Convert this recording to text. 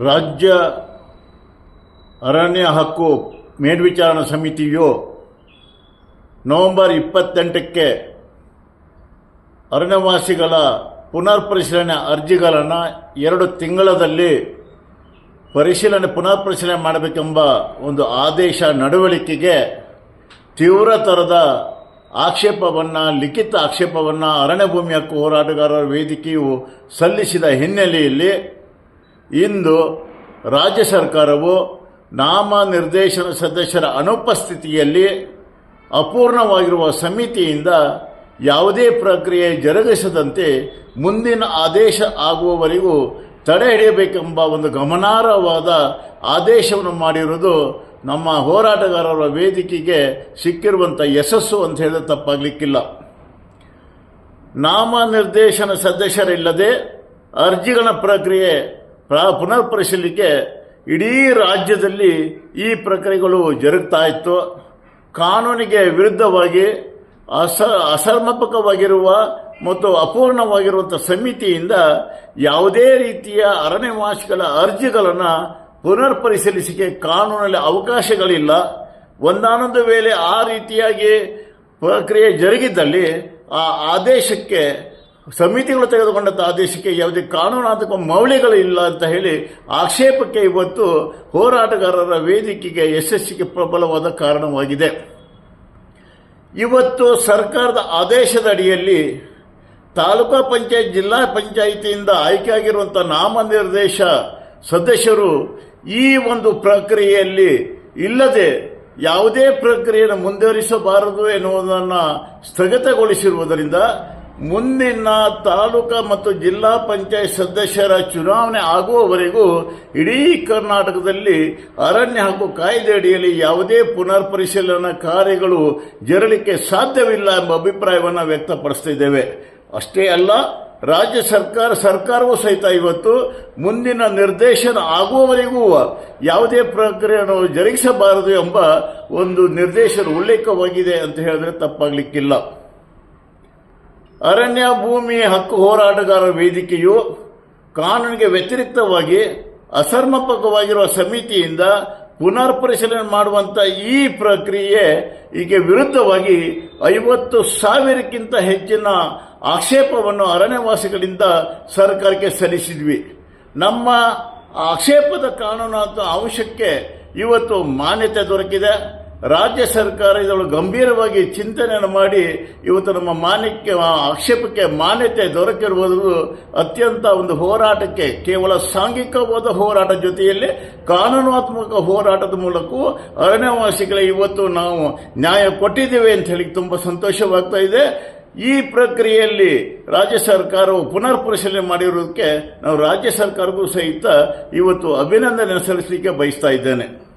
ರಾಜ್ಯ ಅರಣ್ಯ ಹಕ್ಕು ಮೇಲ್ವಿಚಾರಣಾ ಸಮಿತಿಯು ನವೆಂಬರ್ ಇಪ್ಪತ್ತೆಂಟಕ್ಕೆ ಅರಣ್ಯವಾಸಿಗಳ ಪುನರ್ ಪರಿಶೀಲನೆ ಅರ್ಜಿಗಳನ್ನು ಎರಡು ತಿಂಗಳದಲ್ಲಿ ಪರಿಶೀಲನೆ ಪುನರ್ ಪರಿಶೀಲನೆ ಮಾಡಬೇಕೆಂಬ ಒಂದು ಆದೇಶ ನಡವಳಿಕೆಗೆ ತೀವ್ರ ಥರದ ಆಕ್ಷೇಪವನ್ನು, ಲಿಖಿತ ಆಕ್ಷೇಪವನ್ನು ಅರಣ್ಯ ಭೂಮಿ ಹಕ್ಕು ಹೋರಾಟಗಾರರ ವೇದಿಕೆಯು ಸಲ್ಲಿಸಿದ ಹಿನ್ನೆಲೆಯಲ್ಲಿ ಇಂದು ರಾಜ್ಯ ಸರ್ಕಾರವು ನಾಮ ನಿರ್ದೇಶನ ಸದಸ್ಯರ ಅನುಪಸ್ಥಿತಿಯಲ್ಲಿ ಅಪೂರ್ಣವಾಗಿರುವ ಸಮಿತಿಯಿಂದ ಯಾವುದೇ ಪ್ರಕ್ರಿಯೆ ಜರುಗಿಸದಂತೆ ಮುಂದಿನ ಆದೇಶ ಆಗುವವರೆಗೂ ತಡೆ ಹಿಡಿಯಬೇಕೆಂಬ ಒಂದು ಗಮನಾರ್ಹವಾದ ಆದೇಶವನ್ನು ಮಾಡಿರುವುದು ನಮ್ಮ ಹೋರಾಟಗಾರರ ವೇದಿಕೆಗೆ ಸಿಕ್ಕಿರುವಂಥ ಯಶಸ್ಸು ಅಂತ ಹೇಳಿದ್ರೆ ತಪ್ಪಾಗಲಿಕ್ಕಿಲ್ಲ. ನಾಮ ನಿರ್ದೇಶನ ಸದಸ್ಯರಿಲ್ಲದೆ ಅರ್ಜಿಗಳ ಪ್ರಕ್ರಿಯೆ ಪ್ರ- ಪುನರ್ ಪರಿಶೀಲಿಕೆ ಇಡೀ ರಾಜ್ಯದಲ್ಲಿ ಈ ಪ್ರಕ್ರಿಯೆಗಳು ಜರುಗ್ತಾ ಇತ್ತು. ಕಾನೂನಿಗೆ ವಿರುದ್ಧವಾಗಿ ಅಸ, ಅಸಮರ್ಪಕವಾಗಿರುವ ಮತ್ತು ಅಪೂರ್ಣವಾಗಿರುವಂಥ ಸಮಿತಿಯಿಂದ ಯಾವುದೇ ರೀತಿಯ ಅರಣ್ಯವಾಸಿಗಳ ಅರ್ಜಿಗಳನ್ನು ಪುನರ್ ಪರಿಶೀಲಿಸಿಕೆ ಕಾನೂನಲ್ಲಿ ಅವಕಾಶಗಳಿಲ್ಲ. ಒಂದಾನೊಂದು ವೇಳೆ ಆ ರೀತಿಯಾಗಿ ಪ್ರಕ್ರಿಯೆ ಜರುಗಿದ್ದಲ್ಲಿ ಆ ಆದೇಶಕ್ಕೆ ಸಮಿತಿಗಳು ತೆಗೆದುಕೊಂಡಂಥ ಆದೇಶಕ್ಕೆ ಯಾವುದೇ ಕಾನೂನಾತ್ಮಕ ಮೌಲ್ಯಗಳು ಇಲ್ಲ ಅಂತ ಹೇಳಿ ಆಕ್ಷೇಪಕ್ಕೆ ಇವತ್ತು ಹೋರಾಟಗಾರರ ವೇದಿಕೆಗೆ ಯಶಸ್ಸಿಗೆ ಪ್ರಬಲವಾದ ಕಾರಣವಾಗಿದೆ. ಇವತ್ತು ಸರ್ಕಾರದ ಆದೇಶದ ಅಡಿಯಲ್ಲಿ ತಾಲೂಕಾ ಪಂಚಾಯತ್ ಜಿಲ್ಲಾ ಪಂಚಾಯಿತಿಯಿಂದ ಆಯ್ಕೆಯಾಗಿರುವಂಥ ನಾಮನಿರ್ದೇಶ ಸದಸ್ಯರು ಈ ಒಂದು ಪ್ರಕ್ರಿಯೆಯಲ್ಲಿ ಇಲ್ಲದೆ ಯಾವುದೇ ಪ್ರಕ್ರಿಯೆಯನ್ನು ಮುಂದುವರಿಸಬಾರದು ಎನ್ನುವುದನ್ನು ಸ್ಥಗಿತಗೊಳಿಸಿರುವುದರಿಂದ ಮುಂದಿನ ತಾಲೂಕಾ ಮತ್ತು ಜಿಲ್ಲಾ ಪಂಚಾಯತ್ ಸದಸ್ಯರ ಚುನಾವಣೆ ಆಗುವವರೆಗೂ ಇಡೀ ಕರ್ನಾಟಕದಲ್ಲಿ ಅರಣ್ಯ ಹಾಗೂ ಕಾಯ್ದೆ ಅಡಿಯಲ್ಲಿ ಯಾವುದೇ ಪುನರ್ ಪರಿಶೀಲನಾ ಕಾರ್ಯಗಳು ಜರಲಿಕ್ಕೆ ಸಾಧ್ಯವಿಲ್ಲ ಎಂಬ ಅಭಿಪ್ರಾಯವನ್ನು ವ್ಯಕ್ತಪಡಿಸ್ತಿದ್ದೇವೆ. ಅಷ್ಟೇ ಅಲ್ಲ, ರಾಜ್ಯ ಸರ್ಕಾರ, ಸರ್ಕಾರವೂ ಸಹಿತ ಇವತ್ತು ಮುಂದಿನ ನಿರ್ದೇಶನ ಆಗುವವರೆಗೂ ಯಾವುದೇ ಪ್ರಕ್ರಿಯೆಯನ್ನು ಜರುಗಿಸಬಾರದು ಎಂಬ ಒಂದು ನಿರ್ದೇಶನ ಉಲ್ಲೇಖವಾಗಿದೆ ಅಂತ ಹೇಳಿದ್ರೆ ತಪ್ಪಾಗಲಿಕ್ಕಿಲ್ಲ. ಅರಣ್ಯ, ಭೂಮಿ, ಹಕ್ಕು ಹೋರಾಟಗಾರರ ವೇದಿಕೆಯು ಕಾನೂನಿಗೆ ವ್ಯತಿರಿಕ್ತವಾಗಿ ಅಸಮರ್ಪಕವಾಗಿರುವ ಸಮಿತಿಯಿಂದ ಪುನರ್ ಪರಿಶೀಲನೆ ಮಾಡುವಂಥ ಈ ಪ್ರಕ್ರಿಯೆ ಈಗ ವಿರುದ್ಧವಾಗಿ ಐವತ್ತು ಸಾವಿರಕ್ಕಿಂತ ಹೆಚ್ಚಿನ ಆಕ್ಷೇಪವನ್ನು ಅರಣ್ಯವಾಸಿಗಳಿಂದ ಸರ್ಕಾರಕ್ಕೆ ಸಲ್ಲಿಸಿದ್ವಿ. ನಮ್ಮ ಆಕ್ಷೇಪದ ಕಾನೂನಾತ್ಮಕ ಅಂಶಕ್ಕೆ ಇವತ್ತು ಮಾನ್ಯತೆ ದೊರಕಿದೆ. ರಾಜ್ಯ ಸರ್ಕಾರ ಇದನ್ನು ಗಂಭೀರವಾಗಿ ಚಿಂತನೆಯನ್ನು ಮಾಡಿ ಇವತ್ತು ನಮ್ಮ ಮಾನ್ಯಕ್ಕೆ ಆಕ್ಷೇಪಕ್ಕೆ ಮಾನ್ಯತೆ ದೊರಕಿರುವುದು ಅತ್ಯಂತ ಒಂದು ಹೋರಾಟಕ್ಕೆ, ಕೇವಲ ಸಾಂಘಿಕವಾದ ಹೋರಾಟ ಜೊತೆಯಲ್ಲಿ ಕಾನೂನಾತ್ಮಕ ಹೋರಾಟದ ಮೂಲಕವೂ ಅರಣ್ಯವಾಸಿಗಳ ಇವತ್ತು ನಾವು ನ್ಯಾಯ ಕೊಟ್ಟಿದ್ದೇವೆ ಅಂತ ಹೇಳಿ ತುಂಬ ಸಂತೋಷವಾಗ್ತಾ ಇದೆ. ಈ ಪ್ರಕ್ರಿಯೆಯಲ್ಲಿ ರಾಜ್ಯ ಸರ್ಕಾರವು ಪುನರ್ ಪರಿಶೀಲನೆ ಮಾಡಿರೋದಕ್ಕೆ ನಾವು ರಾಜ್ಯ ಸರ್ಕಾರಕ್ಕೂ ಸಹಿತ ಇವತ್ತು ಅಭಿನಂದನೆ ಸಲ್ಲಿಸಲಿಕ್ಕೆ ಬಯಸ್ತಾ ಇದ್ದೇನೆ.